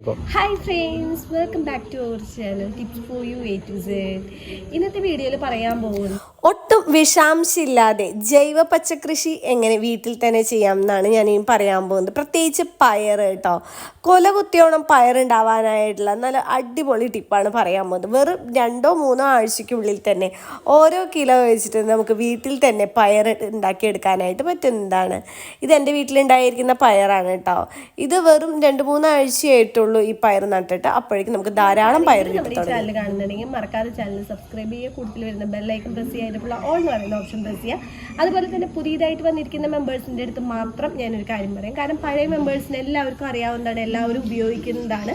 Hi friends welcome back to our channel tips for you A to Z ഇന്നത്തെ വീഡിയോയിൽ പറയാൻ പോകുന്നു ഒട്ടും വിഷാംശമില്ലാതെ ജൈവ പച്ചക്കൃഷി എങ്ങനെ വീട്ടിൽ തന്നെ ചെയ്യാം എന്നാണ് ഞാൻ ഈ പറയാൻ പോകുന്നത്. പ്രത്യേകിച്ച് പയർ കേട്ടോ. കൊല കുത്തിയോണം പയറുണ്ടാവാനായിട്ടുള്ള നല്ല അടിപൊളി ടിപ്പാണ് പറയാൻ പോകുന്നത്. വെറും രണ്ടോ മൂന്നോ ആഴ്ചയ്ക്കുള്ളിൽ തന്നെ ഓരോ കിലോ വെച്ചിട്ട് നമുക്ക് വീട്ടിൽ തന്നെ പയർ ഉണ്ടാക്കിയെടുക്കാനായിട്ട് പറ്റുന്നതാണ് ഇത് എന്റെ വീട്ടിലുണ്ടായിരിക്കുന്ന പയറാണ് കേട്ടോ. ഇത് വെറും രണ്ട് മൂന്ന് ആഴ്ചയായിട്ടുള്ളൂ ഈ പയർ നട്ടിട്ട് അപ്പോഴേക്കും നമുക്ക് ധാരാളം പയർ കിട്ടും മറക്കാതെ ചാനൽ സബ്സ്ക്രൈബ് ചെയ്യുക. കൂടുതൽ വരുന്ന ബെല്ലൈക്കൺ പ്രസ് ചെയ്തിട്ടുള്ള ഓൺ എന്ന് പറയുന്ന ഓപ്ഷൻ പ്രസ് ചെയ്യുക അതുപോലെ തന്നെ പുതിയതായിട്ട് വന്നിരിക്കുന്ന മെമ്പേഴ്സിന്റെ അടുത്ത് മാത്രം ഞാനൊരു കാര്യം പറയാം. കാരണം പഴയ മെമ്പേഴ്സിന് എല്ലാവർക്കും അറിയാവുന്നതാണ് എല്ലാവരും ഉപയോഗിക്കുന്നതാണ്.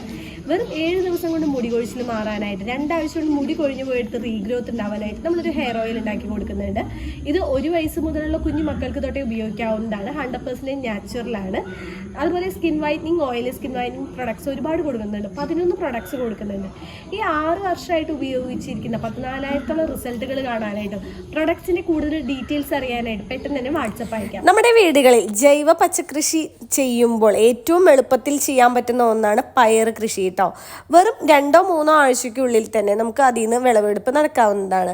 വെറും ഏഴ് ദിവസം കൊണ്ട് മുടി കൊഴിച്ചിൽ മാറാനായിട്ട് രണ്ടാഴ്ച കൊണ്ട് മുടി കൊഴിഞ്ഞു പോയിട്ട് റീഗ്രോത്ത് ഉണ്ടാവാനായിട്ട് നമ്മളൊരു ഹെയർ ഓയിൽ ഉണ്ടാക്കി കൊടുക്കുന്നുണ്ട്. ഇത് ഒരു വയസ്സ് മുതലുള്ള കുഞ്ഞു മക്കൾക്ക് തൊട്ടേ ഉപയോഗിക്കാവുന്നതാണ്. ഹൺഡ്രഡ് പെർസെന്റേജ് നാച്ചുറലാണ് അതുപോലെ skin whitening oil skin whitening products ഒരുപാട് കൊടുക്കുന്നുണ്ട്. പതിനൊന്ന് പ്രൊഡക്ട്സ് കൊടുക്കുന്നുണ്ട്. ഈ ആറ് വർഷമായിട്ട് ഉപയോഗിച്ചിരിക്കുന്ന പതിനാലായിരത്തോളം റിസൾട്ടുകൾ കാണാനായിട്ടും പ്രൊഡക്ട്സിന്റെ കൂടുതൽ ഡീറ്റെയിൽസ് അറിയാനായിട്ട് പെട്ടെന്ന് തന്നെ വാട്സപ്പ് അയക്കാം. നമ്മുടെ വീടുകളിൽ ജൈവ പച്ചക്കൃഷി ചെയ്യുമ്പോൾ ഏറ്റവും എളുപ്പത്തിൽ ചെയ്യാൻ പറ്റുന്ന ഒന്നാണ് പയർ കൃഷി കേട്ടോ. വെറും രണ്ടോ മൂന്നോ ആഴ്ചയ്ക്കുള്ളിൽ തന്നെ നമുക്ക് അതിൽ നിന്ന് വിളവെടുപ്പ് നടക്കാവുന്നതാണ്.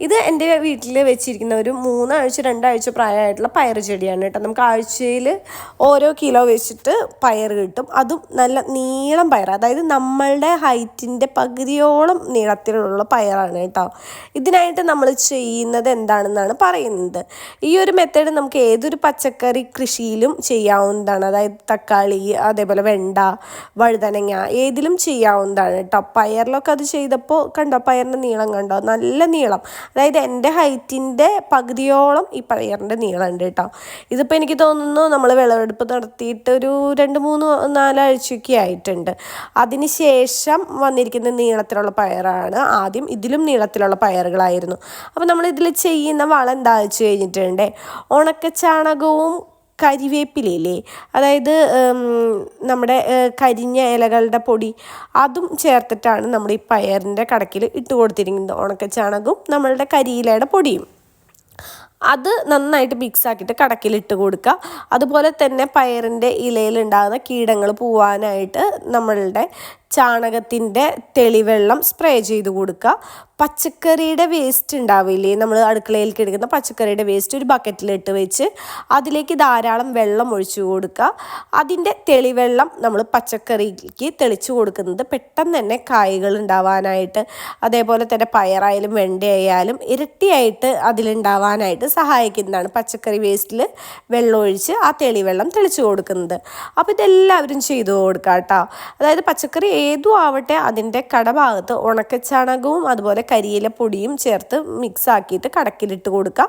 ഇത് എന്റെ വീട്ടിൽ വെച്ചിരിക്കുന്ന ഒരു മൂന്നാഴ്ച രണ്ടാഴ്ച പ്രായമായിട്ടുള്ള പയർ ചെടിയാണ് കേട്ടോ. നമുക്ക് ആഴ്ചയിൽ ഓരോ കിലോ വെച്ചിട്ട് പയർ കിട്ടും. അതും നല്ല നീളം പയർ അതായത് നമ്മളുടെ ഹൈറ്റിന്റെ പകുതിയോളം നീളത്തിലുള്ള പയറാണ് കേട്ടോ. ഇതിനായിട്ട് നമ്മൾ ചെയ്യുന്നത് എന്താണെന്നാണ് പറയുന്നത്. ഈ ഒരു മെത്തേഡ് നമുക്ക് ഏതൊരു പച്ചക്കറി കൃഷിയിലും ചെയ്യാവുന്നതാണ്. അതായത് തക്കാളി അതേപോലെ വെണ്ട വഴുതനങ്ങ ഏതിലും ചെയ്യാവുന്നതാണ് കേട്ടോ. പയറിലൊക്കെ അത് ചെയ്തപ്പോൾ കണ്ടോ പയറിന്റെ നീളം കണ്ടോ? നല്ല നീളം. അതായത് എന്റെ ഹൈറ്റിന്റെ പകുതിയോളം ഈ പയറിന്റെ നീളം ഉണ്ട് കേട്ടോ. ഇതിപ്പോൾ എനിക്ക് തോന്നുന്നു നമ്മൾ വിളവെടുപ്പ് നടത്തിയിട്ട് ഒരു രണ്ട് മൂന്ന് നാലാഴ്ചയൊക്കെ ആയിട്ടുണ്ട്. അതിന് ശേഷം വന്നിരിക്കുന്ന നീളത്തിലുള്ള പയറാണ് ആദ്യം ഇതിലും നീളത്തിലുള്ള പയറുകളായിരുന്നു. അപ്പോൾ നമ്മൾ ഇതിൽ ചെയ്യുന്ന വളം എന്താ വെച്ച് കഴിഞ്ഞിട്ടുണ്ടേ? ഉണക്കച്ചാണകവും കരിവേപ്പിലയില്ലേ? അതായത് നമ്മുടെ കരിഞ്ഞ ഇലകളുടെ പൊടി. അതും ചേർത്തിട്ടാണ് നമ്മൾ ഈ പയറിന്റെ കടക്കിൽ ഇട്ട് കൊടുത്തിരിക്കുന്നത്. ഉണക്കച്ചാണകവും നമ്മളുടെ കരിയിലയുടെ പൊടിയും. അത് നന്നായിട്ട് മിക്സ് ആക്കിയിട്ട് കടക്കിലിട്ട് കൊടുക്കുക. അതുപോലെ തന്നെ പയറിന്റെ ഇലയിലുണ്ടാകുന്ന കീടങ്ങൾ പോവാനായിട്ട് നമ്മളുടെ ചാണകത്തിന്റെ തെളിവെള്ളം സ്പ്രേ ചെയ്ത് കൊടുക്കുക. പച്ചക്കറിയുടെ വേസ്റ്റ് ഉണ്ടാവില്ലേ? നമ്മൾ അടുക്കളയിലേക്ക് എടുക്കുന്ന പച്ചക്കറിയുടെ വേസ്റ്റ് ഒരു ബക്കറ്റിലിട്ട് വെച്ച് അതിലേക്ക് ധാരാളം വെള്ളം ഒഴിച്ചു കൊടുക്കുക. അതിന്റെ തെളിവെള്ളം നമ്മൾ പച്ചക്കറിക്ക് തെളിച്ചു കൊടുക്കുന്നത് പെട്ടെന്ന് തന്നെ കായ്കൾ ഉണ്ടാവാനായിട്ട് അതേപോലെ തന്നെ പയറായാലും വെണ്ടയായാലും ഇരട്ടിയായിട്ട് അതിലുണ്ടാവാനായിട്ട് സഹായിക്കുന്നതാണ് പച്ചക്കറി വേസ്റ്റിൽ വെള്ളം ഒഴിച്ച് ആ തെളിവെള്ളം തെളിച്ചു കൊടുക്കുന്നത്. അപ്പോൾ ഇതെല്ലാവരും ചെയ്തു കൊടുക്കുക കേട്ടോ അതായത് പച്ചക്കറി ഏതും ആവട്ടെ അതിന്റെ കടഭാഗത്ത് ഉണക്കച്ചാണകവും അതുപോലെ കരിയില പൊടിയും ചേർത്ത് മിക്സ് ആക്കിയിട്ട് കടക്കിലിട്ട് കൊടുക്കുക.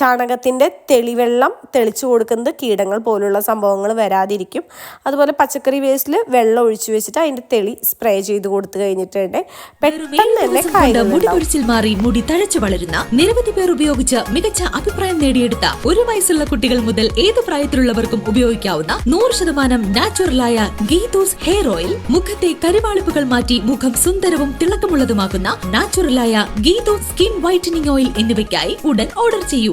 ചാണകത്തിന്റെ തെളിവെള്ളം തെളിച്ചു കൊടുക്കുന്നത് കീടങ്ങൾ പോലുള്ള സംഭവങ്ങൾ വരാതിരിക്കും. അതുപോലെ പച്ചക്കറി വേസ്റ്റിൽ വെള്ളം ഒഴിച്ചു വെച്ചിട്ട് അതിന്റെ തെളി സ്പ്രേ ചെയ്ത് കൊടുത്തു കഴിഞ്ഞിട്ടുണ്ട് പെട്ടെന്ന് തന്നെ മുടി മാറി മുടി തഴച്ചു വളരുന്ന നിരവധി പേർ ഉപയോഗിച്ച് മികച്ച അഭിപ്രായം നേടിയെടുത്ത ഒരു വയസ്സുള്ള കുട്ടികൾ മുതൽ ഏത് പ്രായത്തിലുള്ളവർക്കും ഉപയോഗിക്കാവുന്ന നൂറ് ശതമാനം നാച്ചുറലായ ഗീതൂസ് ഹെയർ ഓയിൽ മുഖത്തെ കരിവാളിപ്പുകൾ മാറ്റി മുഖം സുന്ദരവും തിളക്കമുള്ളതുമാക്കുന്ന നാച്ചുറലായ ഗീതോ സ്കിൻ വൈറ്റനിങ് ഓയിൽ എന്നിവയ്ക്കായി ഉടൻ ഓർഡർ ചെയ്യൂ.